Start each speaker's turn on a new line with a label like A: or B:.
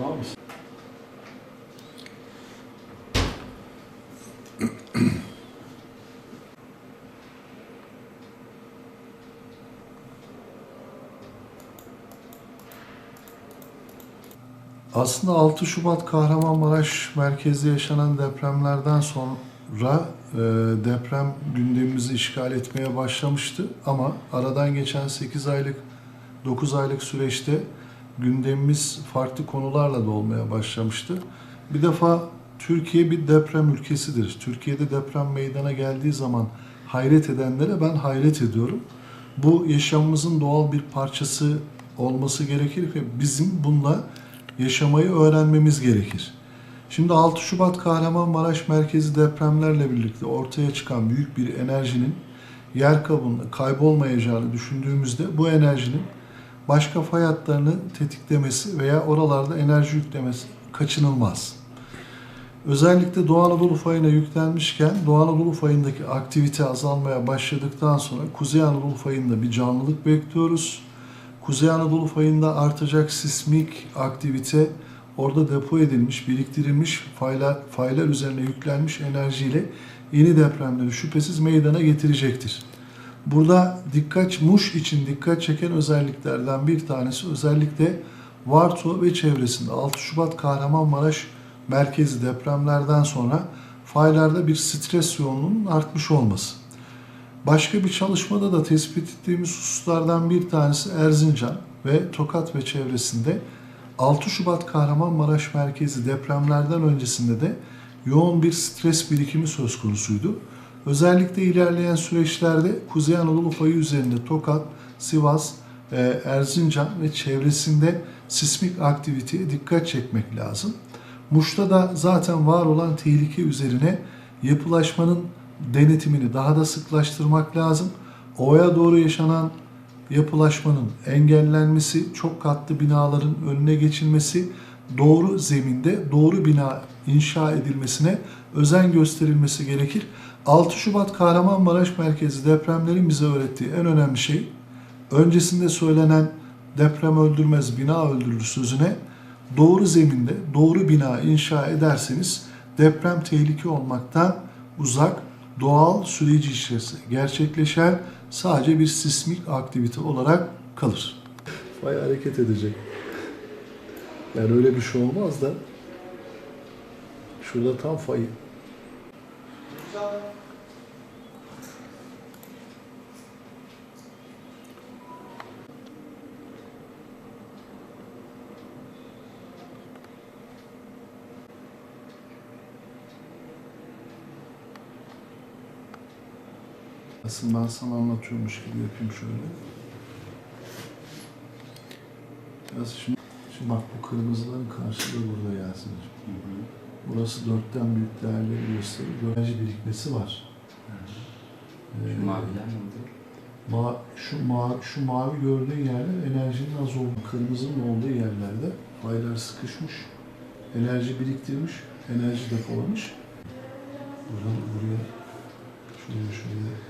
A: Var mısın? Aslında 6 Şubat Kahramanmaraş merkezde yaşanan depremlerden sonra e, deprem gündemimizi işgal etmeye başlamıştı. Ama aradan geçen 8 aylık, 9 aylık süreçte gündemimiz farklı konularla da olmaya başlamıştı. Bir defa Türkiye bir deprem ülkesidir. Türkiye'de deprem meydana geldiği zaman hayret edenlere ben hayret ediyorum. Bu yaşamımızın doğal bir parçası olması gerekir ve bizim bununla yaşamayı öğrenmemiz gerekir. Şimdi 6 Şubat Kahramanmaraş merkezi depremlerle birlikte ortaya çıkan büyük bir enerjinin yer kabuğunda kaybolmayacağını düşündüğümüzde bu enerjinin başka fay hatlarını tetiklemesi veya oralarda enerji yüklemesi kaçınılmaz. Özellikle Doğu Anadolu fayına yüklenmişken Doğu Anadolu fayındaki aktivite azalmaya başladıktan sonra Kuzey Anadolu fayında bir canlılık bekliyoruz. Kuzey Anadolu fayında artacak sismik aktivite orada depo edilmiş, biriktirilmiş faylar, faylar üzerine yüklenmiş enerjiyle yeni depremleri şüphesiz meydana getirecektir. Burada dikkat, Muş için dikkat çeken özelliklerden bir tanesi özellikle Varto ve çevresinde 6 Şubat Kahramanmaraş merkezi depremlerden sonra faylarda bir stres yoğunluğunun artmış olması. Başka bir çalışmada da tespit ettiğimiz hususlardan bir tanesi Erzincan ve Tokat ve çevresinde 6 Şubat Kahramanmaraş merkezi depremlerden öncesinde de yoğun bir stres birikimi söz konusuydu. Özellikle ilerleyen süreçlerde Kuzey Anadolu fayı üzerinde Tokat, Sivas, e, Erzincan ve çevresinde sismik aktiviteye dikkat çekmek lazım. Muş'ta da zaten var olan tehlike üzerine yapılaşmanın denetimini daha da sıklaştırmak lazım. Ovaya doğru yaşanan yapılaşmanın engellenmesi, çok katlı binaların önüne geçilmesi, doğru zeminde doğru bina inşa edilmesine özen gösterilmesi gerekir. 6 Şubat Kahramanmaraş merkezi depremlerin bize öğrettiği en önemli şey öncesinde söylenen deprem öldürmez bina öldürür sözüne doğru zeminde doğru bina inşa ederseniz deprem tehlike olmaktan uzak doğal süreci içerisinde gerçekleşen sadece bir sismik aktivite olarak kalır. Fay hareket edecek. Yani öyle bir şey olmaz da şurada tam fayı. Aslında ben sana anlatıyormuş gibi yapayım şöyle. Biraz şimdi, şimdi bak bu kırmızıların karşılığı burada Yasin. Burası dörtten büyük değerleri gösteriyor. Enerji birikmesi var. Ee,
B: Şu maviler ne oldu?
A: ma şu, mavi, şu mavi gördüğün yerler enerjinin az olduğu, kırmızının olduğu yerlerde faylar sıkışmış, enerji biriktirmiş, enerji depolamış. Buradan buraya, şuraya şuraya